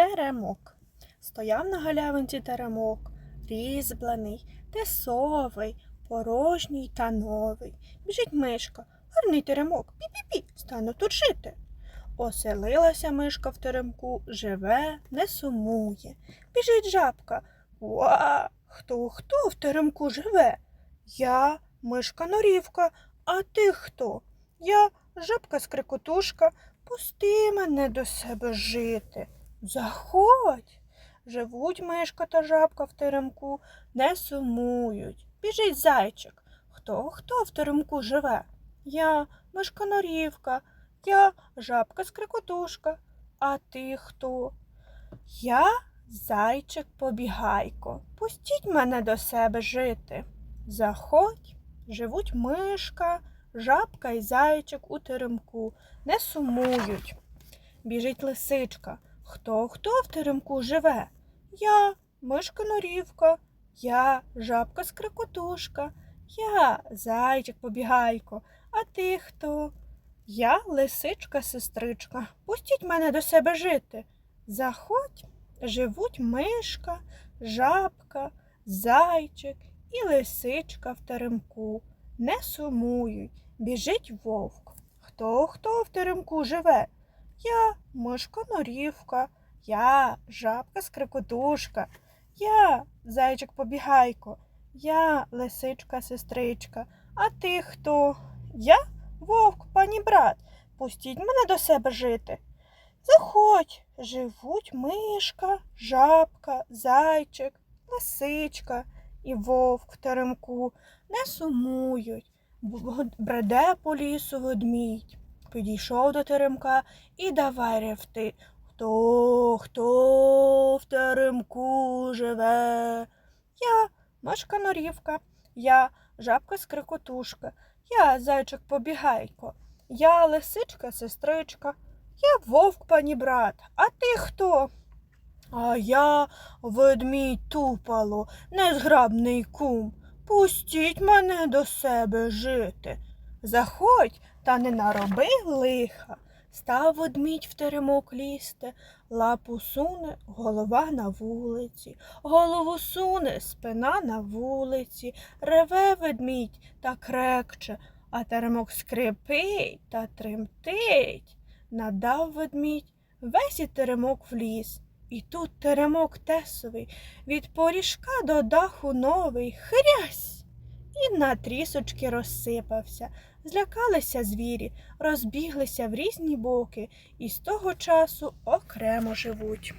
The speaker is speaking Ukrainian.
Теремок. Стояв на галявинці теремок, різьблений, тесовий, порожній та новий. Біжить мишка, гарний теремок, пі-пі-пі, стану тут жити. Оселилася мишка в теремку, живе, не сумує. Біжить жабка. Уа! Хто хто в теремку живе? Я мишка норівка, а ти хто? Я жабка скрикотушка, пусти мене до себе жити. Заходь. Живуть мишка та жабка в теремку, не сумують. Біжить зайчик. Хто хто в теремку живе? Я мишка норівка, я жабка скрикотушка. А ти хто? Я зайчик побігайко. Пустіть мене до себе жити. Заходь, живуть мишка, жабка і зайчик у теремку, не сумують. Біжить лисичка. Хто хто в теремку живе? Я мишка норівка, я жабка скрикотушка, я зайчик побігайко, а ти хто? Я лисичка сестричка. Пустіть мене до себе жити. Заходь, живуть мишка, жабка, зайчик і лисичка в теремку. Не сумують, біжить вовк. Хто хто в теремку живе? Я мишка норівка, я жабка скрикотушка, я зайчик побігайко, я лисичка сестричка. А ти хто? Я вовк, пані брат. Пустіть мене до себе жити. Заходь, живуть мишка, жабка, зайчик, лисичка і вовк в теремку, не сумують, бреде по лісу ведмідь. Підійшов до теремка і давай ревти. Хто, хто в теремку живе? Я мишка норівка, я жабка скрикотушка, я зайчик побігайко, я лисичка сестричка, я вовк пані брат, а ти хто? А я ведмідь тупало, незграбний кум. Пустіть мене до себе жити. Заходь, та не нароби лиха. Став ведмідь в теремок лізти, лапу суне, голова на вулиці, голову суне, спина на вулиці, реве ведмідь та крекче, а теремок скрипить та тремтить. Надав ведмідь весь і теремок в ліс. І тут теремок тесовий, від поріжка до даху новий, хрясь, і на трісочки розсипався. Злякалися звірі, розбіглися в різні боки і з того часу окремо живуть.